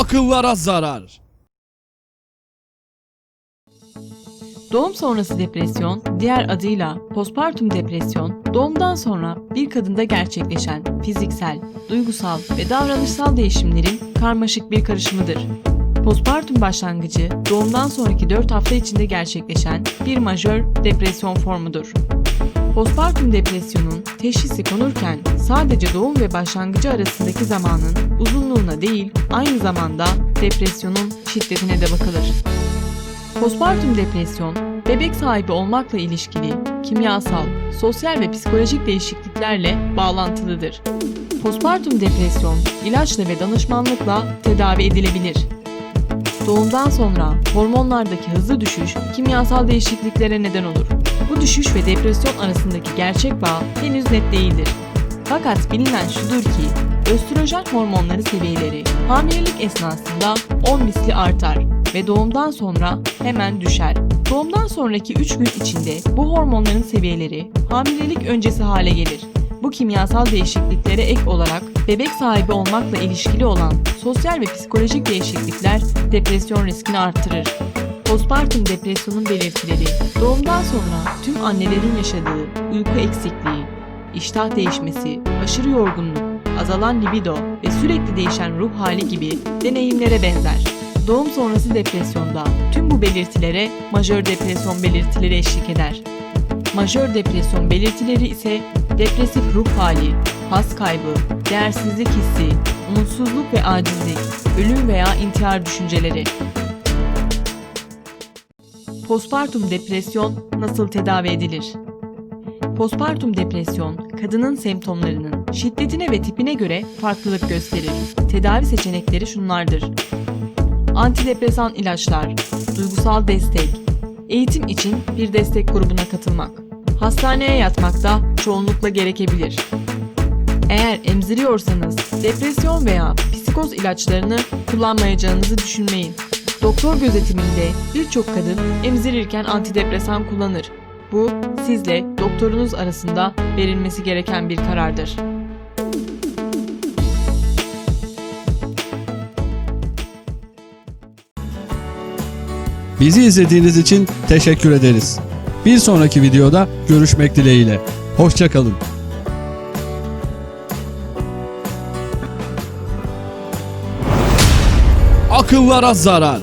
akıllara zarar. Doğum sonrası depresyon, diğer adıyla postpartum depresyon, doğumdan sonra bir kadında gerçekleşen fiziksel, duygusal ve davranışsal değişimlerin karmaşık bir karışımıdır. Postpartum başlangıcı, doğumdan sonraki 4 hafta içinde gerçekleşen bir majör depresyon formudur. Postpartum depresyonun teşhisi konurken sadece doğum ve başlangıcı arasındaki zamanın uzunluğuna değil, aynı zamanda depresyonun şiddetine de bakılır. Postpartum depresyon, bebek sahibi olmakla ilişkili kimyasal, sosyal ve psikolojik değişikliklerle bağlantılıdır. Postpartum depresyon, ilaçla ve danışmanlıkla tedavi edilebilir. Doğumdan sonra hormonlardaki hızlı düşüş kimyasal değişikliklere neden olur. Bu düşüş ve depresyon arasındaki gerçek bağ henüz net değildir. Fakat bilinen şudur ki östrojen hormonları seviyeleri hamilelik esnasında 10 misli artar ve doğumdan sonra hemen düşer. Doğumdan sonraki 3 gün içinde bu hormonların seviyeleri hamilelik öncesi hale gelir. Bu kimyasal değişikliklere ek olarak bebek sahibi olmakla ilişkili olan sosyal ve psikolojik değişiklikler depresyon riskini arttırır. Postpartum depresyonun belirtileri doğumdan sonra tüm annelerin yaşadığı uyku eksikliği, iştah değişmesi, aşırı yorgunluk, azalan libido ve sürekli değişen ruh hali gibi deneyimlere benzer. Doğum sonrası depresyonda tüm bu belirtilere majör depresyon belirtileri eşlik eder. Majör depresyon belirtileri ise depresif ruh hali, has kaybı, değersizlik hissi, umutsuzluk ve acizlik, ölüm veya intihar düşünceleri. Postpartum depresyon nasıl tedavi edilir? Postpartum depresyon, kadının semptomlarının şiddetine ve tipine göre farklılık gösterir. Tedavi seçenekleri şunlardır. Antidepresan ilaçlar, duygusal destek, eğitim için bir destek grubuna katılmak, hastaneye yatmak da çoğunlukla gerekebilir. Eğer emziriyorsanız depresyon veya psikoz ilaçlarını kullanmayacağınızı düşünmeyin. Doktor gözetiminde birçok kadın emzirirken antidepresan kullanır. Bu sizle doktorunuz arasında verilmesi gereken bir karardır. Bizi izlediğiniz için teşekkür ederiz. Bir sonraki videoda görüşmek dileğiyle. Hoşçakalın. Akıllara zarar.